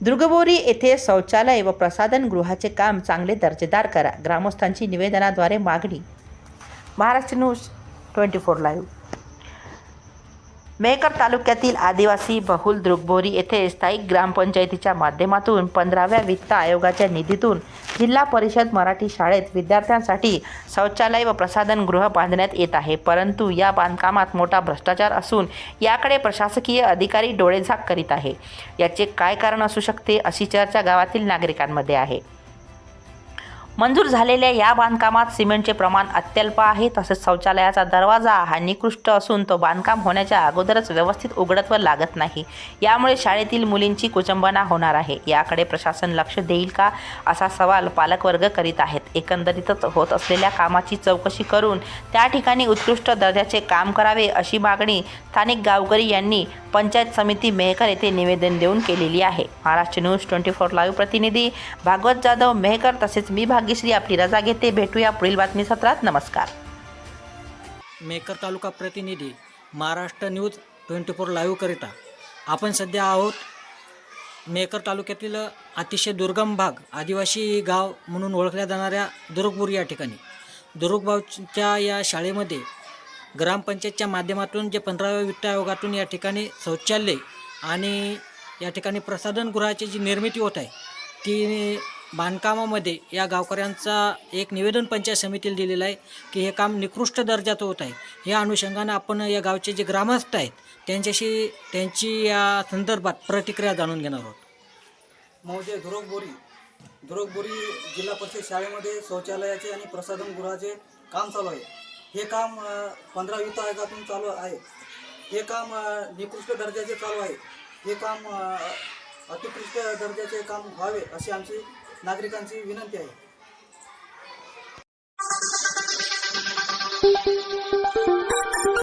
दुर्गबोरी येथे शौचालय व प्रसाधनगृहाचे काम चांगले दर्जेदार करा. ग्रामस्थांची निवेदनाद्वारे मागणी. Maharashtra news twenty four live Mehkar तालुक्यातील आदिवासी बहुल द्रुकबोरी येथे स्थायिक ग्रामपंचायतीच्या माध्यमातून पंधराव्या वित्त आयोगाच्या निधीतून जिल्हा परिषद मराठी शाळेत विद्यार्थ्यांसाठी शौचालय व प्रसाधनगृह बांधण्यात येत आहे. परंतु या बांधकामात मोठा भ्रष्टाचार असून याकडे प्रशासकीय अधिकारी डोळेझाक करीत आहे. याचे काय कारण असू शकते अशी चर्चा गावातील नागरिकांमध्ये आहे. मंजूर झालेल्या या बांधकामात सिमेंटचे प्रमाण अत्यल्प आहे तसेच शौचालयाचा दरवाजा हा निकृष्ट असून तो बांधकाम होण्याच्या अगोदरच व्यवस्थित उघडत व लागत नाही. यामुळे शाळेतील मुलींची कुचंबना होणार आहे. याकडे प्रशासन लक्ष देईल का असा सवाल पालकवर्ग करीत आहेत. एकंदरीतच होत असलेल्या कामाची चौकशी करून त्या ठिकाणी उत्कृष्ट दर्जाचे काम करावे अशी मागणी स्थानिक गावकरी यांनी पंचायत समिती मेहकर येथे निवेदन देऊन केलेली आहे. Maharashtra news twenty four live प्रतिनिधी भागवत जाधव मेहकर तसेच मी भाग भाग्यश्री आपली रजा घेते. भेटूया पुढील बातमी सत्रात नमस्कार. मेकर तालुका प्रतिनिधी महाराष्ट्र न्यूज ट्वेंटी फोर लाईव्हकरिता आपण सध्या आहोत मेकर तालुक्यातील अतिशय दुर्गम भाग आदिवासी गाव म्हणून ओळखल्या जाणाऱ्या दुर्गपूर या ठिकाणी. दुर्गबावच्या या शाळेमध्ये ग्रामपंचायतच्या माध्यमातून जे पंधराव्या वित्त आयोगातून या ठिकाणी शौचालय आणि या ठिकाणी प्रसाधनगृहाची जी निर्मिती होत आहे ती बांधकामामध्ये या गावकऱ्यांचा एक निवेदन पंचायत समितीला दिलेलं आहे की हे काम निकृष्ट दर्जाचं होत आहे. या अनुषंगानं आपण या गावचे जे ग्रामस्थ आहेत त्यांच्याशी त्यांची या संदर्भात प्रतिक्रिया जाणून घेणार आहोत. महोदय धुरकबोरी धुरकबोरी जिल्हा परिषद शाळेमध्ये शौचालयाचे आणि प्रसाधनगृहाचे काम चालू आहे. हे काम पंधरा वित्त आयोगातून चालू आहे. हे काम निकृष्ट दर्जाचे चालू आहे. हे काम अतिकृष्ट दर्जाचे काम व्हावे अशी आमची नागरिकांची विनंती आहे.